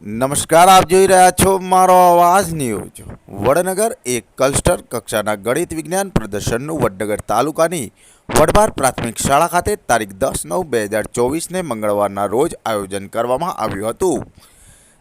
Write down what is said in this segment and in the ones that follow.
નમસ્કાર, આપ જોઈ રહ્યા છો મારો અવાજ ન્યૂઝ. વડનગર એક કલ્સ્ટર કક્ષાના ગણિત વિજ્ઞાન પ્રદર્શનનું વડનગર તાલુકાની વડબાર પ્રાથમિક શાળા ખાતે તારીખ દસ નવ બે હજાર ચોવીસને મંગળવારના રોજ આયોજન કરવામાં આવ્યું હતું.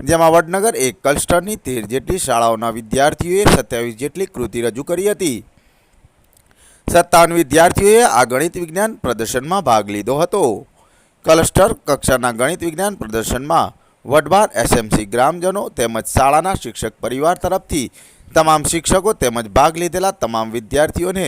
જેમાં વડનગર એક કલ્સ્ટરની તેર જેટલી શાળાઓના વિદ્યાર્થીઓએ સત્યાવીસ જેટલી કૃતિ રજૂ કરી હતી. સત્તાવન વિદ્યાર્થીઓએ આ ગણિત વિજ્ઞાન પ્રદર્શનમાં ભાગ લીધો હતો. ક્લસ્ટર કક્ષાના ગણિત વિજ્ઞાન પ્રદર્શનમાં વડબાર એસએમસી ગ્રામજનો તેમજ શાળાના શિક્ષક પરિવાર તરફથી તમામ શિક્ષકો તેમજ ભાગ લીધેલા તમામ વિદ્યાર્થીઓને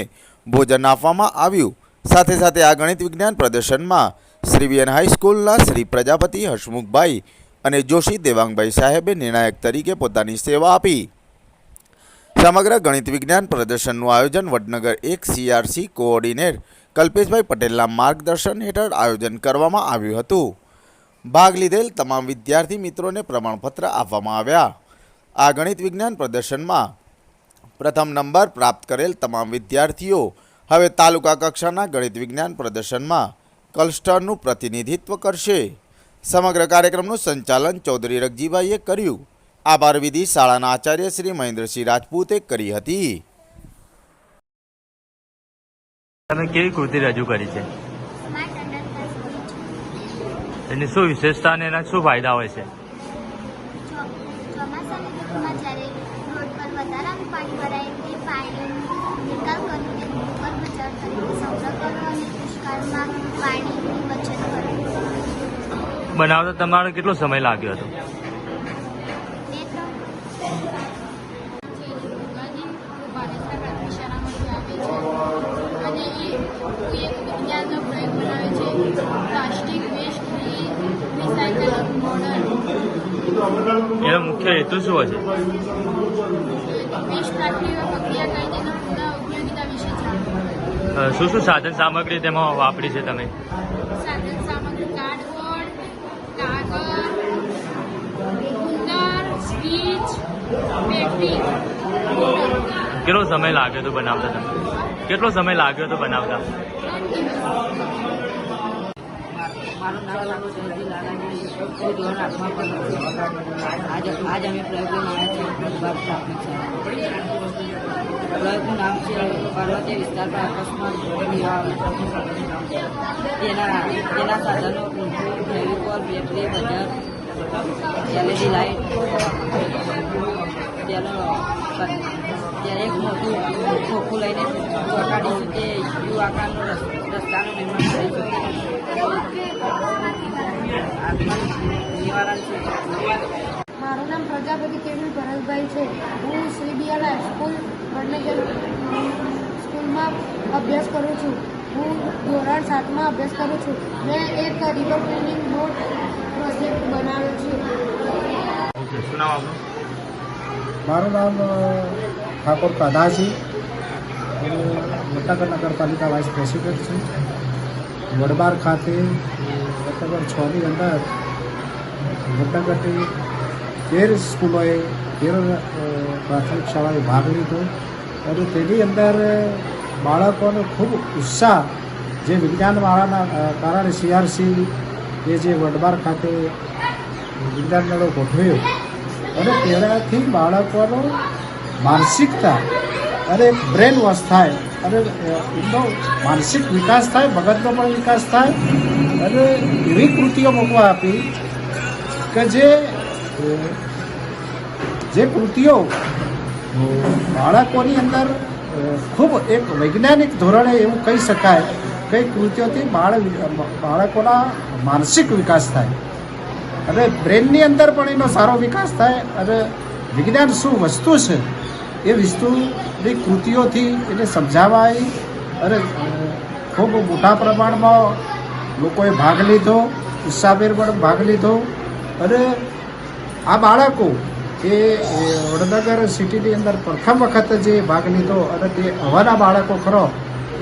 ભોજન આપવામાં આવ્યું. સાથે સાથે આ ગણિત વિજ્ઞાન પ્રદર્શનમાં શ્રીવિયન હાઈસ્કૂલના શ્રી પ્રજાપતિ હસમુખભાઈ અને જોશી દેવાંગભાઈ સાહેબે નિર્ણાયક તરીકે પોતાની સેવા આપી. સમગ્ર ગણિત વિજ્ઞાન પ્રદર્શનનું આયોજન વડનગર એક સીઆરસી કોઓર્ડિનેટર કલ્પેશભાઈ પટેલના માર્ગદર્શન હેઠળ આયોજન કરવામાં આવ્યું હતું. ભાગ લીધેલ તમામ વિદ્યાર્થી મિત્રોને પ્રમાણપત્ર આપવામાં આવ્યા. આ ગણિત વિજ્ઞાન પ્રદર્શનમાં પ્રથમ નંબર પ્રાપ્ત કરેલ તમામ વિદ્યાર્થીઓ હવે તાલુકા કક્ષાના ગણિત વિજ્ઞાન પ્રદર્શનમાં કલસ્ટરનું પ્રતિનિધિત્વ કરશે. સમગ્ર કાર્યક્રમનું સંચાલન ચૌધરી રગજીભાઈએ કર્યું. આભાર વિધિ શાળાના આચાર્ય શ્રી મહેન્દ્રસિંહ રાજપૂતે કરી હતી. કેવી કૃતિ રજૂ કરી છે? એની શું વિશેષતા અને એના શું ફાયદા હોય છે? બનાવતા તમારો કેટલો સમય લાગ્યો હતો? તે તો અને એ એક વિજ્ઞાનનો પ્રયોગ બનાવે છે. પ્લાસ્ટિક એનો મુખ્ય હેતુ શું છે? શું શું સાધન સામગ્રી તેમાં વાપરી છે તમે? સાધન સામગ્રી કેટલો સમય લાગ્યો હતો બનાવતા તમે? કેટલો સમય લાગ્યો હતો બનાવતા? મારું નામ લાલુ ચૌધરી લાલાજી હું પણ આજ આજ અમે પ્રયોગ લઈને આવ્યા છીએ. પ્રયોગનું નામ છે પર્વતીય વિસ્તારમાં અકસ્માત તેના તેના સાધનો ફેવિકોલ બેટરી બજાર એલઈડી લાઇટ તેનો ત્યાં એક મોટું ખોખું લઈને ચોટાડીશું તે યુ આકારનો રસ્તાનું નિર્માણ કરીશું. નિવારણ મારું નામ પ્રજાપતિ કેવી ભરતભાઈ છે. હું શ્રી બિયાલા સ્કૂલ વડનગર સ્કૂલમાં અભ્યાસ કરું છું. હું ધોરણ સાતમાં અભ્યાસ કરું છું. મેં એક રિવર ક્લિનિંગ બોટ પ્રોજેક્ટ બનાવ્યો છે. શું નામ આપણું મારું નામ ઠાકોર કાનાજી હું મોટાગઢ નગરપાલિકા વાઇસ પ્રેસિડેન્ટ છું. વડબાર ખાતે સપ્ટેમ્બર છની અંદર વડનગરની તેર સ્કૂલોએ તેર પ્રાથમિક શાળાએ ભાગ લીધો. અને તેની અંદર બાળકોનો ખૂબ ઉત્સાહ જે વિજ્ઞાનવાળાના કારણે સીઆરસી એ જે વડબાર ખાતે વિજ્ઞાન મેળો ગોઠવ્યો. અને તેનાથી બાળકોનો માનસિકતા અને બ્રેન વોશ થાય અને એમનો માનસિક વિકાસ થાય મગજનો પણ વિકાસ થાય અને એવી કૃતિઓ મૂકવા આપી કે જે જે કૃતિઓ બાળકોની અંદર ખૂબ એક વૈજ્ઞાનિક ધોરણે એવું કહી શકાય કઈ કૃતિઓથી બાળ, બાળકોના માનસિક વિકાસ થાય અને બ્રેનની અંદર પણ એનો સારો વિકાસ થાય અને વિજ્ઞાન શું વસ્તુ છે એ વિષ્ણુની કૃતિઓથી એને સમજાવાય અને ખૂબ મોટા પ્રમાણમાં લોકોએ ભાગ લીધો, ઉત્સાહભેર પણ ભાગ લીધો અને આ બાળકો એ, વડનગર સિટીની અંદર પ્રથમ વખત જે ભાગ લીધો અને તે હવાના બાળકો ખરો,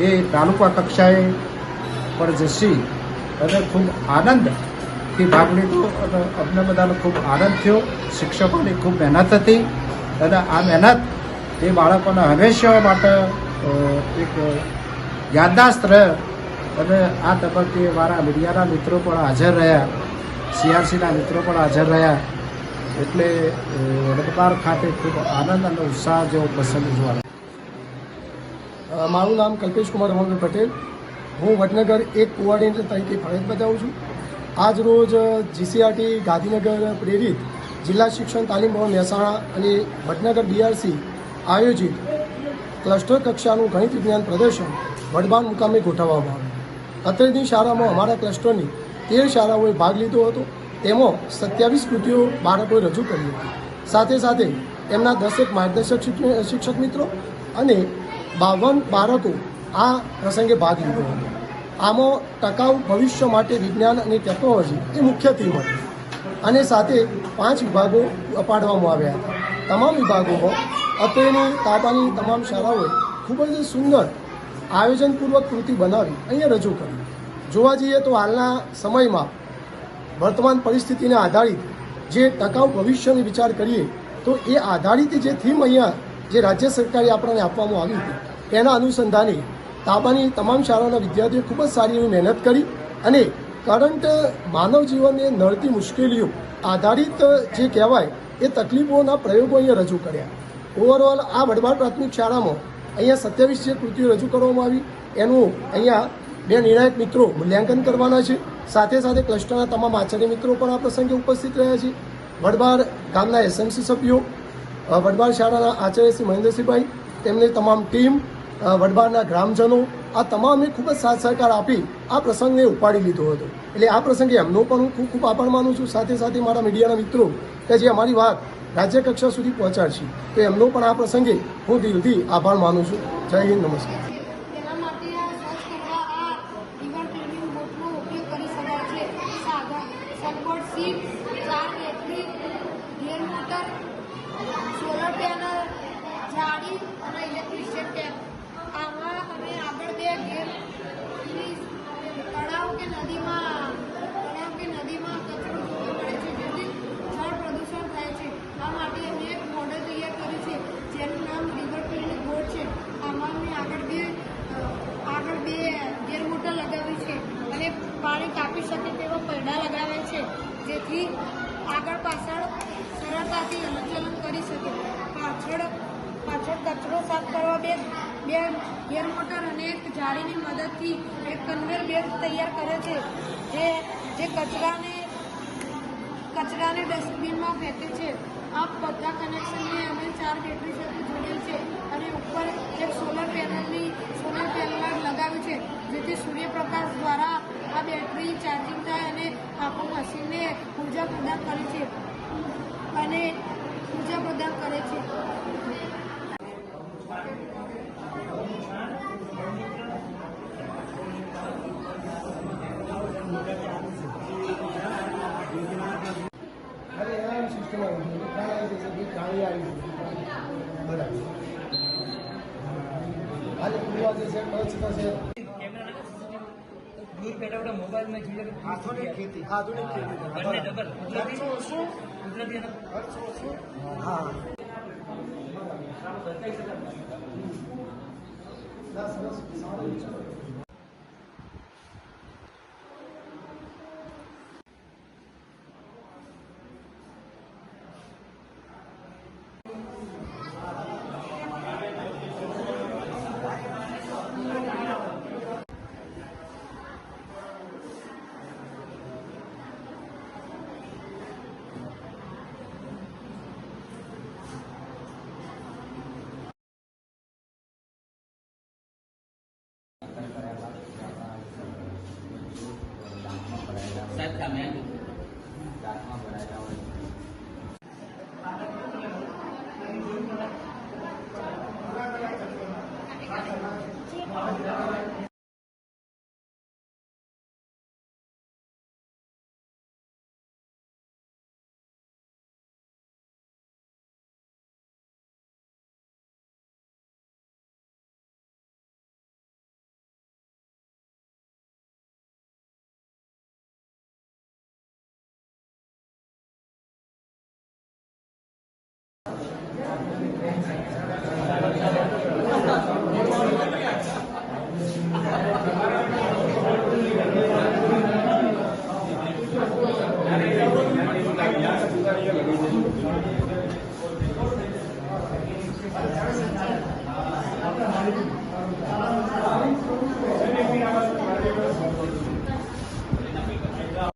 એ તાલુકા કક્ષાએ પર જશી અને ખૂબ આનંદથી ભાગ લીધો અને અમને બધાનો ખૂબ આનંદ થયો, શિક્ષકોની ખૂબ મહેનત હતી અને આ મહેનત એ બાળકોના હંમેશા માટે એક યાદદાસ્ત રહે. અને આ તબક્કે મારા મીડિયાના મિત્રો પણ હાજર રહ્યા. સીઆરસીના મિત્રો પણ હાજર રહ્યા. એટલે વડપાર ખાતે ખૂબ આનંદ અને ઉત્સાહ જેવો પ્રસંગ જોવા મારું નામ કલ્પેશ કુમાર રમણભાઈ પટેલ. હું વડનગર એક કોઓર્ડિનેટર તરીકે ફરજ બજાવું છું. આજ રોજ જીસીઆરટી ગાંધીનગર પ્રેરિત જિલ્લા શિક્ષણ તાલીમ ભવન મહેસાણા અને વડનગર બીઆરસી આયોજિત ક્લસ્ટર કક્ષાનું ગણિત વિજ્ઞાન પ્રદર્શન વડબાન મુકામે ગોઠવવામાં આવ્યું. અત્રેની શાળામાં અમારા ક્લસ્ટરની તેર શાળાઓએ ભાગ લીધો હતો. તેમાં સત્યાવીસ કૃતિઓ બાળકોએ રજૂ કરી હતી. સાથે સાથે એમના દસેક માર્ગદર્શક શિક્ષ- શિક્ષક મિત્રો અને બાવન બાળકો આ પ્રસંગે ભાગ લીધો હતો. આમાં ટકાઉ ભવિષ્ય માટે વિજ્ઞાન અને ટેકનોલોજી એ મુખ્ય થીમ હતી. અને સાથે પાંચ વિભાગો અપાડવામાં આવ્યા હતા. તમામ વિભાગોમાં અત્રેની તાબાની તમામ શાળાઓએ ખૂબ જ સુંદર આયોજનપૂર્વક કૃતિ બનાવી, અહીંયા રજૂ કરી. જોવા જઈએ તો હાલના સમયમાં વર્તમાન પરિસ્થિતિને આધારિત જે ટકાઉ ભવિષ્યની વિચાર કરીએ, તો એ આધારિત જે થીમ અહીંયા જે રાજ્ય સરકારે આપણને આપવામાં આવી હતી એના અનુસંધાને તાબાની તમામ શાળાના વિદ્યાર્થીઓ ખૂબ જ સારી એવી મહેનત કરી અને કરંટ માનવ જીવનને નડતી મુશ્કેલીઓ આધારિત જે કહેવાય, એ તકલીફોના પ્રયોગો અહીંયા રજૂ કર્યા. ઓવરઓલ આ વડવાડ પ્રાથમિક શાળામાં અહીંયા સત્યાવીસ જે કૃતિઓ રજૂ કરવામાં આવી, એનું અહીંયા બે નિર્ણાયક મિત્રો મૂલ્યાંકન કરવાના છે. સાથે સાથે ક્લસ્ટરના તમામ આચાર્ય મિત્રો પણ આ પ્રસંગે ઉપસ્થિત રહ્યા છે. વડબાર ગામના એસએમસી સભ્યો વડવાડ શાળાના આચાર્ય શ્રી મહેન્દ્રસિંહભાઈ, તેમની તમામ ટીમ વડબારના ગ્રામજનો, આ તમામે ખૂબ જ સાથ સહકાર આપી આ પ્રસંગને ઉપાડી લીધો હતો. એટલે આ પ્રસંગે એમનો પણ હું ખૂબ ખૂબ આભાર માનું છું. સાથે સાથે મારા મીડિયાના મિત્રો કે જે અમારી વાત રાજ્ય કક્ષા સુધી પહોંચાડશે. તો એમનો પણ આ પ્રસંગે હું દિલથી આભાર માનું છું. જય હિન્દ, નમસ્કાર. સોલર પેનલ નદીમાં કે નદીમાં કચરો જોવા મળે છે જેથી જળ પ્રદૂષણ થાય છે આ માટે અમે એક મોડેલ તૈયાર કર્યું જેનું નામ રિવર બોર્ડ છે. આમાં અમે આગળ બે આગળ બે ગેરમોટર લગાવી છે અને પાણી કાપી શકે તેવા પૈડા લગાવે છે, જેથી આગળ પાછળ સરળતાથી હલનચલન કરી શકે. પાછળ પાછળ કચરો સાફ કરવા બે બે ગેર મોટર અને એક જાળીની મદદથી એક કન્વેર બેલ્ટ તૈયાર કરે છે, જે જે કચરાને કચરાને ડસ્ટબિનમાં ફેંકે છે. આ બધા કનેક્શનને અમે ચાર બેટરી સાથે જોડેલ છે અને ઉપર એક સોલર પેનલની સોલર પેનલ લગાવ્યું છે, જેથી સૂર્યપ્રકાશ દ્વારા આ બેટરી ચાર્જિંગ થાય અને આખું મશીનને ઊર્જા પ્રદાન કરે છે. અને ઊર્જા પ્રદાન કરે છે. આજે ખુલવા જશે ટચ થશે આધુનિક ખેતી આધુનિક ખેતી ખર્ચો ઓછો ખર્ચો ઓછો હા દસ દસ સારું છે